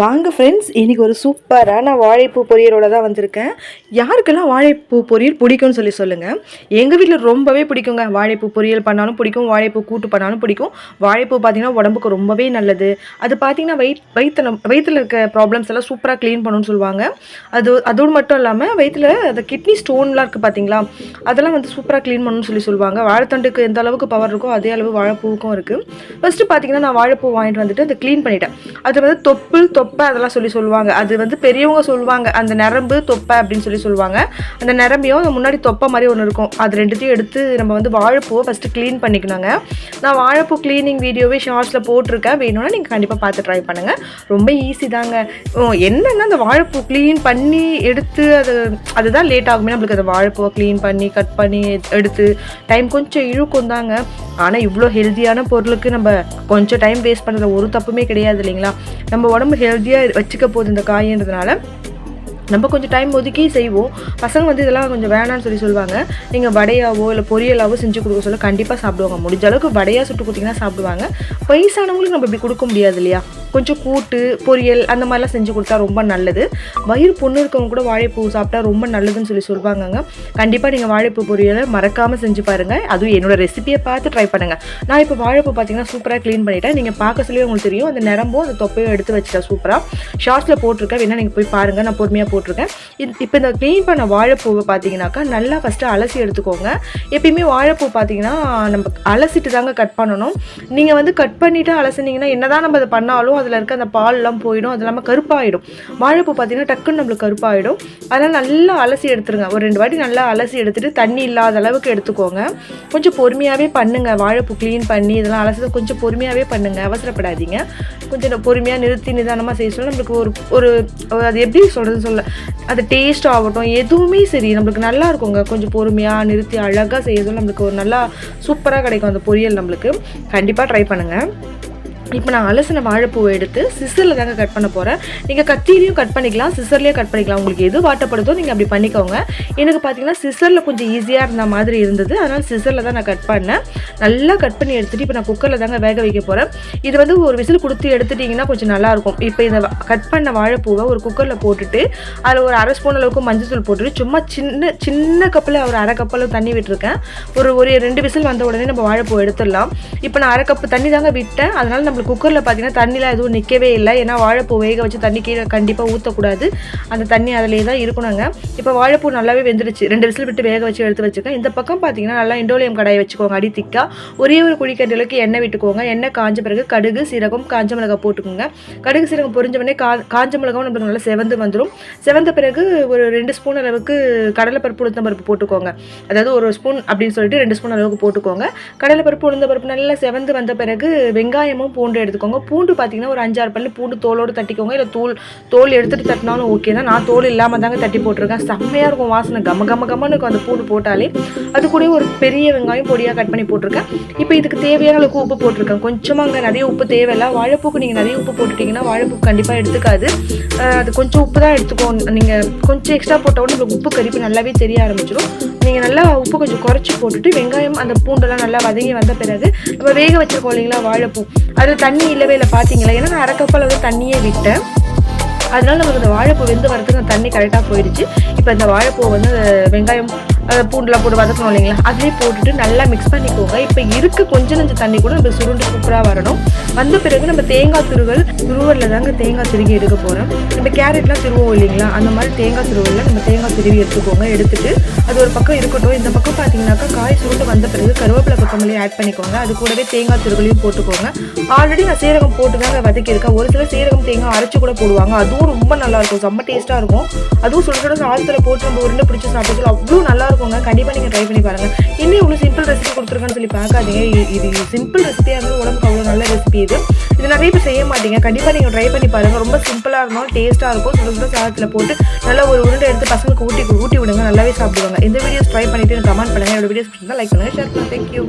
வாங்க ஃப்ரெண்ட்ஸ் இன்றைக்கி ஒரு சூப்பரான வாழைப்பூ பொரியலோட தான் வந்திருக்கேன். யாருக்கெல்லாம் வாழைப்பூ பொரியல் பிடிக்கும்னு சொல்லி சொல்லுங்கள் எங்கள் வீட்டில் ரொம்பவே பிடிக்குங்க. வாழைப்பூ பொரியல் பண்ணாலும் பிடிக்கும் வாழைப்பூ கூட்டு பண்ணாலும் பிடிக்கும். வாழைப்பூ பார்த்திங்கன்னா உடம்புக்கு ரொம்பவே நல்லது. அது பார்த்திங்கன்னா வயிற் வயிற்றுல வயிற்றில் இருக்க ப்ராப்ளம்ஸ் எல்லாம் சூப்பராக க்ளீன் பண்ணணும்னு சொல்லுவாங்க. அது அதோடு மட்டும் இல்லாமல் வயிற்றில் அந்த கிட்னி ஸ்டோன்லாம் இருக்குது பார்த்தீங்களா அதெல்லாம் வந்து சூப்பராக க்ளீன் பண்ணணும்னு சொல்லி சொல்லுவாங்க. வாழைத்தண்டுக்கு எந்த அளவுக்கு பவர் இருக்கோ அதே அளவு வாழைப்பூவுக்கும் இருக்குது ஃபஸ்ட்டு பார்த்தீங்கன்னா நான் வாழைப்பூ வாங்கிட்டு வந்துட்டு அதை க்ளீன் பண்ணிட்டேன். அது வந்து தொப்புள் தொப்பு தொப்பை அதெல்லாம் சொல்லி சொல்லுவாங்க. அது வந்து பெரியவங்க சொல்லுவாங்க. அந்த நரம்பு தொப்பை அப்படின்னு சொல்லி சொல்லுவாங்க. அந்த நரம்பையும் முன்னாடி தொப்பை மாதிரி ஒன்று இருக்கும். அது ரெண்டுத்தையும் எடுத்து நம்ம வந்து வாழைப்பூவை ஃபஸ்ட்டு க்ளீன் பண்ணிக்கணுங்க. நான் வாழைப்பூ க்ளீனிங் வீடியோவே ஷார்ட்ஸில் போட்டிருக்கேன். வேணும்னா நீங்கள் கண்டிப்பாக பார்த்து ட்ரை பண்ணுங்கள் ரொம்ப ஈஸி தாங்க. ஓ, அந்த வாழைப்பூ க்ளீன் பண்ணி எடுத்து அது அதுதான் லேட் ஆகுமே. நம்மளுக்கு அந்த வாழைப்பூவை க்ளீன் பண்ணி கட் பண்ணி எடுத்து டைம் கொஞ்சம் இழுக்கும் தாங்க. ஆனால் இவ்வளோ ஹெல்த்தியான பொருளுக்கு நம்ம கொஞ்சம் டைம் வேஸ்ட் பண்ணுறது ஒரு தப்புமே கிடையாது இல்லைங்களா? நம்ம உடம்பு ஹெல்த்தியாக வச்சுக்க போகுது இந்த காயின்றதுனால நம்ம கொஞ்சம் டைம் ஒதுக்கி செய்வோம். பசங்க வந்து இதெல்லாம் கொஞ்சம் வேணாம்னு சொல்லி சொல்லுவாங்க. நீங்கள் வடையாவோ இல்லை பொரியலாவோ செஞ்சு கொடுக்க சொல்ல கண்டிப்பாக சாப்பிடுவாங்க. முடிஞ்ச அளவுக்கு வடையாக சுட்டு கொடுத்தீங்கன்னா சாப்பிடுவாங்க. வயசானவங்களுக்கு நம்ம இப்படி கொடுக்க முடியாது இல்லையா? கொஞ்சம் கூட்டு பொரியல் அந்த மாதிரிலாம் செஞ்சு கொடுத்தா ரொம்ப நல்லது. வயிறு பொண்ணு இருக்கவங்க கூட வாழைப்பூ சாப்பிட்டா ரொம்ப நல்லதுன்னு சொல்லி சொல்லுவாங்கங்க. கண்டிப்பாக நீங்கள் வாழைப்பூ பொரியலை மறக்காமல் செஞ்சு பாருங்கள் அதுவும் என்னோட ரெசிபியை பார்த்து ட்ரை பண்ணுங்கள் நான் இப்போ வாழைப்பூ பார்த்தீங்கன்னா சூப்பராக க்ளீன் பண்ணிட்டேன். நீங்கள் பார்க்க சொல்லி உங்களுக்கு தெரியும். அந்த நிரம்பும் அந்த தொப்பையும் எடுத்து வச்சுட்டேன் சூப்பராக ஷார்ட்ஸில் போட்டிருக்கேன். வேணால் நீங்கள் போய் பாருங்கள் நான் பொறுமையாக போட்டிருக்கேன். இது- இப்போ இந்த க்ளீன் பண்ண வாழைப்பூவை பார்த்தீங்கன்னாக்கா நல்லா ஃபஸ்ட்டு அலசி எடுத்துக்கோங்க. எப்பயுமே வாழைப்பூ பார்த்தீங்கன்னா நம்ம அலசிட்டு தாங்க கட் பண்ணணும். நீங்கள் வந்து கட் பண்ணிவிட்டு அலசினீங்கன்னா என்னதான் நம்ம அதை பண்ணாலும் அதில் இருக்க அந்த பால்லாம் போயிடும். அது இல்லாமல் கருப்பாகிடும் வாழைப்பூ பார்த்தீங்கன்னா டக்குன்னு நம்மளுக்கு கருப்பாகிடும் அதனால் நல்லா அலசி எடுத்துருங்க. ஒரு ரெண்டு வாட்டி நல்லா அலசி எடுத்துட்டு தண்ணி இல்லாத அளவுக்கு எடுத்துக்கோங்க. கொஞ்சம் பொறுமையாகவே பண்ணுங்க. வாழைப்பூ க்ளீன் பண்ணி இதெல்லாம் அலசி கொஞ்சம் பொறுமையாகவே பண்ணுங்க. அவசரப்படாதீங்க. கொஞ்சம் பொறுமையாக நிறுத்தி நிதானமாக செய்ய சொல்ல நம்மளுக்கு ஒரு ஒரு அது எப்படி சொல்கிறது சொல்ல அது டேஸ்ட் ஆகட்டும். எதுவுமே சரி நம்மளுக்கு நல்லா இருக்குங்க. கொஞ்சம் பொறுமையாக நிறுத்தி அழகாக செய்ய சொல்ல நம்மளுக்கு ஒரு நல்லா சூப்பராக கிடைக்கும் அந்த பொரியல் நம்மளுக்கு. கண்டிப்பாக ட்ரை பண்ணுங்கள் இப்போ நான் அலசின வாழைப்பூவை எடுத்து சிசரில் தாங்க கட் பண்ண போகிறேன் நீங்கள் கத்திலையும் கட் பண்ணிக்கலாம் சிசர்லேயும் கட் பண்ணிக்கலாம். உங்களுக்கு எது வாட்டப்படுதோ நீங்கள் அப்படி பண்ணிக்கோங்க. எனக்கு பார்த்தீங்கன்னா சிசரில் கொஞ்சம் ஈஸியாக இருந்த மாதிரி இருந்தது. அதனால் சிசரில் தான் நான் கட் பண்ணேன். நல்லா கட் பண்ணி எடுத்துகிட்டு இப்போ நான் குக்கரில் தாங்க வேக வைக்க போகிறேன் இது வந்து ஒரு விசில் கொடுத்து எடுத்துட்டிங்கன்னா கொஞ்சம் நல்லாயிருக்கும் இப்போ இந்த கட் பண்ண வாழைப்பூவை ஒரு குக்கரில் போட்டுட்டு அதில் ஒரு அரை ஸ்பூன் அளவுக்கு மஞ்சள் தூள் போட்டுட்டு சும்மா சின்ன சின்ன கப்பில் ஒரு அரை கப்பில் தண்ணி விட்டுருக்கேன். ஒரு ஒரு ரெண்டு விசில் வந்த உடனே நம்ம வாழைப்பூ எடுத்துடலாம். இப்போ நான் அரை கப்பு தண்ணி தாங்க விட்டேன். அதனால் நம்மளுக்கு குக்கரில் பார்த்தீங்கன்னா தண்ணிலாம் எதுவும் நிற்கவே இல்லை. ஏன்னா வாழைப்பூ வேக வச்சு தண்ணி கீழே கண்டிப்பாக ஊற்றக்கூடாது அந்த தண்ணி அதிலே தான் இருக்கணுங்க இப்போ வாழைப்பூ நல்லாவே வெந்துருச்சு. ரெண்டு விசில் விட்டு வேக வச்சு எடுத்து வச்சுக்கேன் இந்த பக்கம் பார்த்தீங்கன்னா நல்லா இண்டோலியம் கடாயை வச்சுக்கோங்க. அடி திக்கா. ஒரே ஒரு குழிக்கண்டிலுக்கு எண்ணெய் விட்டுக்கோங்க. எண்ணெய் காஞ்ச பிறகு கடுகு சீரகம் காஞ்ச மிளகாய் போட்டுக்கோங்க. கடுகு சீரகம் பொரிஞ்ச உடனே கா காஞ்ச மிளகாவும் நம்மளுக்கு நல்லா செவந்து வந்துடும் செவந்த பிறகு ஒரு ரெண்டு ஸ்பூன் அளவுக்கு கடலைப்பருப்பு உளுந்தம்பருப்பு போட்டுக்கோங்க. அதாவது ஒரு ஸ்பூன் அப்படின்னு சொல்லிட்டு ரெண்டு ஸ்பூன் அளவுக்கு போட்டுக்கோங்க. கடலைப்பருப்பு உளுந்த பருப்பு நல்லா செவந்து வந்த பிறகு வெங்காயமும் பூண்டு எடுத்துக்கோங்க. பூண்டு பார்த்தீங்கன்னா ஒரு அஞ்சாறு பல்லு பூண்டு தோலோடு தட்டிக்கோங்க. இல்லை தோல் தோல் எடுத்துகிட்டு தட்டினாலும் ஓகே தான். நான் தோல் இல்லாமல் தாங்க தட்டி போட்டிருக்கேன். செம்மையாக இருக்கும் வாசனை. கம கம கமன்னு இருக்கும் அந்த பூண்டு போட்டாலே. அது கூட ஒரு பெரிய வெங்காயம் பொடியாக கட் பண்ணி போட்டிருக்கேன். இப்போ இதுக்கு தேவையான அளவுக்கு உப்பு போட்டிருக்கேன். கொஞ்சமாக அங்கே நிறைய உப்பு தேவையில்ல. வாழைப்பூக்கு நீங்கள் நிறைய உப்பு போட்டுட்டிங்கன்னா வாழைப்பூ கண்டிப்பாக எடுத்துக்காது. அது கொஞ்சம் உப்பு தான் எடுத்துக்கோ. நீங்கள் கொஞ்சம் எக்ஸ்ட்ரா போட்ட உடனே உங்களுக்கு உப்பு கறிப்பு நல்லாவே தெரிய ஆரம்பிச்சிடும் நீங்கள் நல்லா உப்பு கொஞ்சம் குறைச்சி போட்டுட்டு வெங்காயம் அந்த பூண்டெல்லாம் நல்லா வதங்கி வந்த பிறகு நம்ம வேக வச்சிருக்கோம் இல்லைங்களா வாழைப்பூ. அதில் தண்ணி இல்லவே இல்லை பார்த்தீங்களா ஏன்னா நான் அரை வந்து தண்ணியே விட்டேன். அதனால நமக்கு இந்த வாழைப்பூ வெந்து வரதுக்கு அந்த தண்ணி கரெக்டாக போயிடுச்சு. இப்போ இந்த வாழைப்பூ வந்து வெங்காயம் பூண்டெலாம் பூண்டுலாம் போட்டு வதக்கணும் இல்லைங்களா? அதுலேயே போட்டுட்டு நல்லா மிக்ஸ் பண்ணிக்கோங்க. இப்போ இருக்க கொஞ்ச நஞ்ச தண்ணி கூட நம்ம சுருண்டு சூப்பராக வரணும். வந்த பிறகு நம்ம தேங்காய் துருவல் துருவலில் தாங்க தேங்காய் திருகி எடுக்க போகிறோம் நம்ம கேரட்லாம் திருவோம் இல்லைங்களா? அந்த மாதிரி தேங்காய் துருவலில் நம்ம தேங்காய் திருவி எடுத்துக்கோங்க. எடுத்துட்டு அது ஒரு பக்கம் இருக்கட்டும். இந்த பக்கம் பார்த்தீங்கன்னாக்கா காய் சுருண்டு வந்த பிறகு கருவேப்பிலை கொத்தமல்லி ஆட் பண்ணிக்கோங்க. அது கூடவே தேங்காய் துருவலையும் போட்டுக்கோங்க. ஆல்ரெடி நான் சீரகம் போட்டு தாங்க வதக்கியிருக்கேன். ஒரு சில சீரகம் தேங்காய் அரைச்சி கூட போடுவாங்க. அதுவும் ரொம்ப நல்லா இருக்கும் செம்ம டேஸ்ட்டாக இருக்கும். அதுவும் சுட சுட சாதத்தில் போட்டு நம்ம உருண்டை பிடிச்சி சாப்பிட்டு அவ்வளோ நல்லா இருக்குங்க கண்டிப்பாக நீங்கள் ட்ரை பண்ணி பாருங்க. இன்னும் இவ்வளோ சிம்பிள் ரெசிபி கொடுத்துருக்கேன்னு சொல்லி பார்க்காதீங்க. இது- சிம்பிள் ரெசிபியாக இருந்தாலும் உடம்பு நல்ல ரெசிபி இது. இது நிறைய பேர் செய்ய மாட்டீங்க. கண்டிப்பாக நீங்கள் ட்ரை பண்ணி பாருங்கள் ரொம்ப சிம்பிளாக இருந்தாலும் டேஸ்ட்டாக இருக்கும். சுட சுட சாதத்தில் போட்டு நல்லா ஒரு உருண்டை எடுத்து பசங்களுக்கு ஊட்டி ஊட்டி விடுங்க. நல்லாவே சாப்பிடுவாங்க. இந்த வீடியோஸ் ட்ரை பண்ணிவிட்டு எனக்கு கமெண்ட் பண்ணுங்க. என்னோட வீடியோஸ் பிடிச்சிருந்தா லைக் பண்ணுங்கள் ஷேர் பண்ணுங்கள் தேங்க்யூ